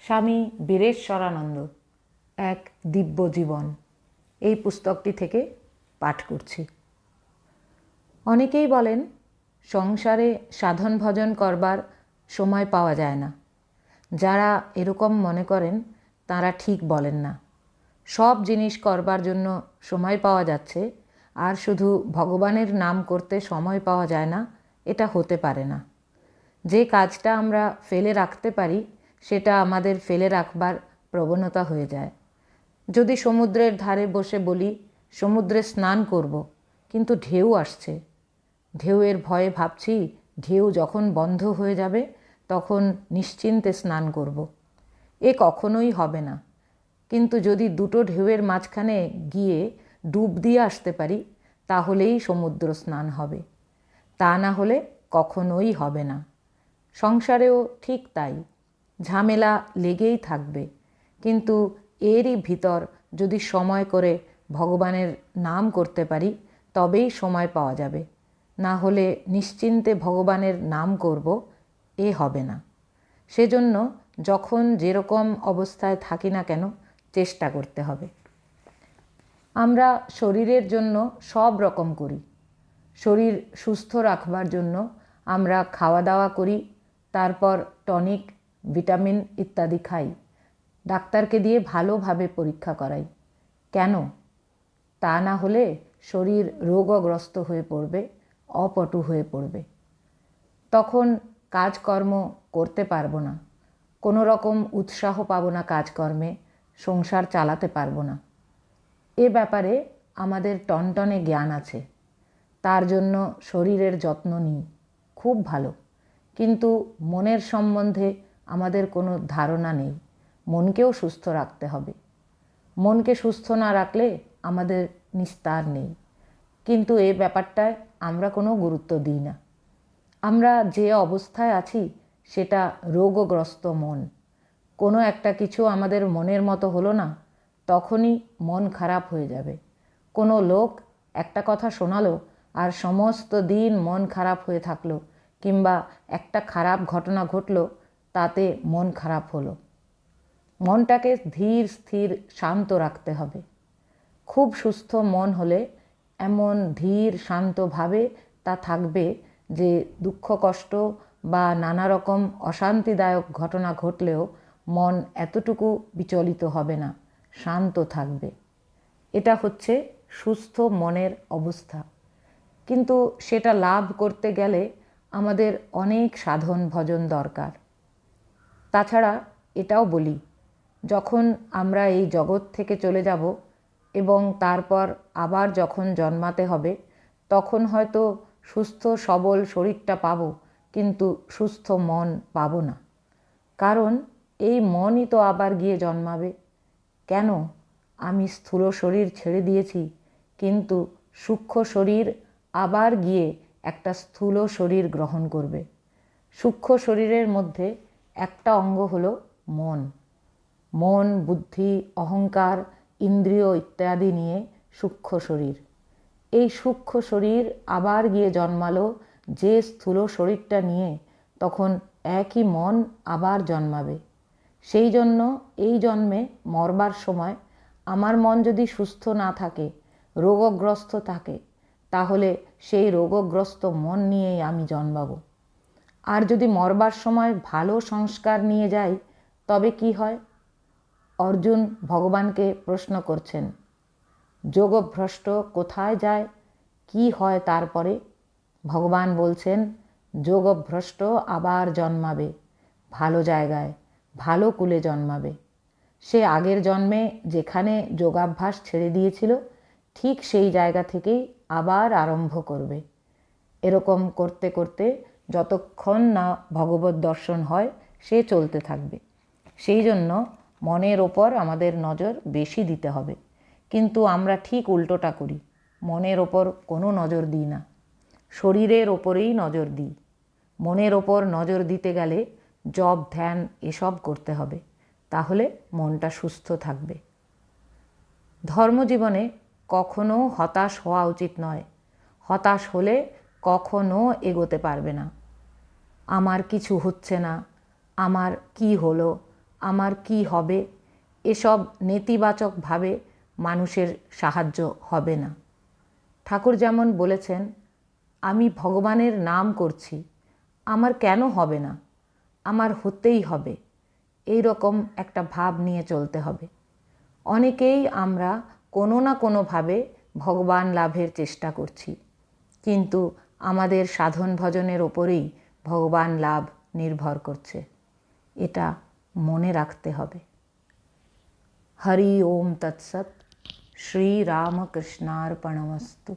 স্বামী বীরেশ্বরানন্দ, এক দিব্য জীবন। এই পুস্তকটি থেকে পাঠ করছি। অনেকেই বলেন, সংসারে সাধন ভজন করবার সময় পাওয়া যায় না। যারা এরকম মনে করেন, তারা ঠিক বলেন না। সব জিনিস করবার জন্য সময় পাওয়া যাচ্ছে, আর শুধু ভগবানের নাম করতে সময় পাওয়া যায় না, এটা হতে পারে না। যে কাজটা আমরা ফেলে রাখতে পারি সেটা আমাদের ফেলে রাখবার প্রবণতা হয়ে যায়। যদি সমুদ্রের ধারে বসে বলি, সমুদ্রে স্নান করব কিন্তু ঢেউ আসছে। ঢেউয়ের ভয়ে ভাবছি, ঢেউ যখন বন্ধ হয়ে যাবে, তখন নিশ্চিন্তে স্নান করব। এ কখনোই হবে না। কিন্তু যদি দুটো ঢেউয়ের মাঝখানে গিয়ে ডুব দিয়ে আসতে পারি, তাহলেই সমুদ্র স্নান হবে। তা না হলে কখনোই হবে না। সংসারেও ঠিক তাই। ঝামেলা লেগেই থাকবে। কিন্তু এরই ভিতর যদি সময় করে ভগবানের নাম করতে পারি, তবেই সময় পাওয়া যাবে। না হলে নিশ্চিন্তে ভগবানের নাম করব, এ হবে না। সেজন্য যখন যেরকম অবস্থায় থাকি না কেন, চেষ্টা করতে হবে। আমরা শরীরের জন্য সব রকম করি। শরীর সুস্থ রাখবার জন্য আমরা খাওয়া দাওয়া করি, তারপর টনিক ভিটামিন ইত্যাদি খাই। ডাক্তারকে দিয়ে ভালোভাবে পরীক্ষা করাই। কেন? তা না হলে শরীর রোগগ্রস্ত হয়ে পড়বে, অপটু হয়ে পড়বে। তখন কাজকর্ম করতে পারব না। কোনো রকম উৎসাহ পাবো না কাজকর্মে, সংসার চালাতে পারব না। এ ব্যাপারে আমাদের টনটনে জ্ঞান আছে। তার জন্য শরীরের যত্ন নিই। খুব ভালো। কিন্তু মনের সম্বন্ধে আমাদের কোনো ধারণা নেই। মনকেও সুস্থ রাখতে হবে। মনকে সুস্থ না রাখলে আমাদের নিস্তার নেই। কিন্তু এই ব্যাপারটায় আমরা কোনো গুরুত্ব দিই না। আমরা যে অবস্থায় আছি, সেটা রোগগ্রস্ত মন। কোনো একটা কিছু আমাদের মনের মতো হলো না, তখনই মন খারাপ হয়ে যাবে। কোনো লোক একটা কথা শোনালো আর সমস্ত দিন মন খারাপ হয়ে থাকল, কিংবা একটা খারাপ ঘটনা ঘটলো তাতে মন খারাপ হলো। মনটাকে ধীর, স্থির, শান্ত রাখতে হবে। খুব সুস্থ মন হলে এমন ধীর, শান্তভাবে তা থাকবে যে দুঃখ, কষ্ট বা নানা রকম অশান্তিদায়ক ঘটনা ঘটলেও মন এতটুকু বিচলিত হবে না, শান্ত থাকবে। এটা হচ্ছে সুস্থ মনের অবস্থা। কিন্তু সেটা লাভ করতে গেলে আমাদের অনেক সাধন ভজন দরকার। তাছাড়া এটাও বলি, যখন আমরা এই জগৎ থেকে চলে যাব এবং তারপর আবার যখন জন্মাতে হবে, তখন হয়তো সুস্থ সবল শরীরটা পাবো, কিন্তু সুস্থ মন পাবো না। কারণ এই মনই তো আবার গিয়ে জন্মাবে। কেন? আমি স্থূল শরীর ছেড়ে দিয়েছি, কিন্তু সূক্ষ্ম শরীর আবার গিয়ে একটা স্থূল শরীর গ্রহণ করবে। সূক্ষ্ম শরীরের মধ্যে একটা অঙ্গ হলো মন। মন, বুদ্ধি, অহংকার, ইন্দ্রিয় ইত্যাদি নিয়ে সূক্ষ্ম শরীর। এই সূক্ষ্ম শরীর আবার গিয়ে জন্মালো যে স্থূল শরীরটা নিয়ে, তখন একই মন আবার জন্মাবে। সেই জন্য এই জন্মে মরবার সময় আমার মন যদি সুস্থ না থাকে, রোগগ্রস্ত থাকে, তাহলে সেই রোগগ্রস্ত মন নিয়েই আমি জন্মাবো। আর যদি মরবার সময় ভালো সংস্কার নিয়ে যাই, তবে কি হয়? অর্জুন ভগবানকে প্রশ্ন করছেন, যোগভ্রষ্ট কোথায় যায়? কি হয় তারপরে? ভগবান বলছেন, যোগভ্রষ্ট আবার জন্মাবে, ভালো জায়গায়, ভালো কুলে জন্মাবে। সে আগের জন্মে যেখানে যোগাভ্যাস ছেড়ে দিয়েছিল, ঠিক সেই জায়গা থেকেই আবার আরম্ভ করবে। এরকম করতে করতে যতক্ষণ না ভগবত দর্শন হয়, সে চলতে থাকবে। সেই জন্য মনের ওপর আমাদের নজর বেশি দিতে হবে। কিন্তু আমরা ঠিক উল্টোটা করি। মনের ওপর কোনো নজর দিই না। শরীরের ওপরেই নজর দিই। মনের ওপর নজর দিতে গেলে জব ধ্যান এসব করতে হবে। তাহলে মনটা সুস্থ থাকবে। ধর্মজীবনে কখনো হতাশ হওয়া উচিত নয়। হতাশ হলে কখনো এগোতে পারবে না। আমার কিছু হচ্ছে না, আমার কি হলো, আমার কি হবে, এসব নেতিবাচকভাবে মানুষের সাহায্য হবে না। ঠাকুর যেমন বলেছেন, আমি ভগবানের নাম করছি, আমার কেন হবে না? আমার হতেই হবে। এই রকম একটা ভাব নিয়ে চলতে হবে। অনেকেই আমরা কোনো না কোনোভাবে ভগবান লাভের চেষ্টা করছি, কিন্তু আমাদের সাধন ভজনের ওপরেই ভগবান লাভ নির্ভর করছে। এটা মনে রাখতে হবে। হরি ওম তৎসৎ। শ্রীরামকৃষ্ণার্পণমস্তু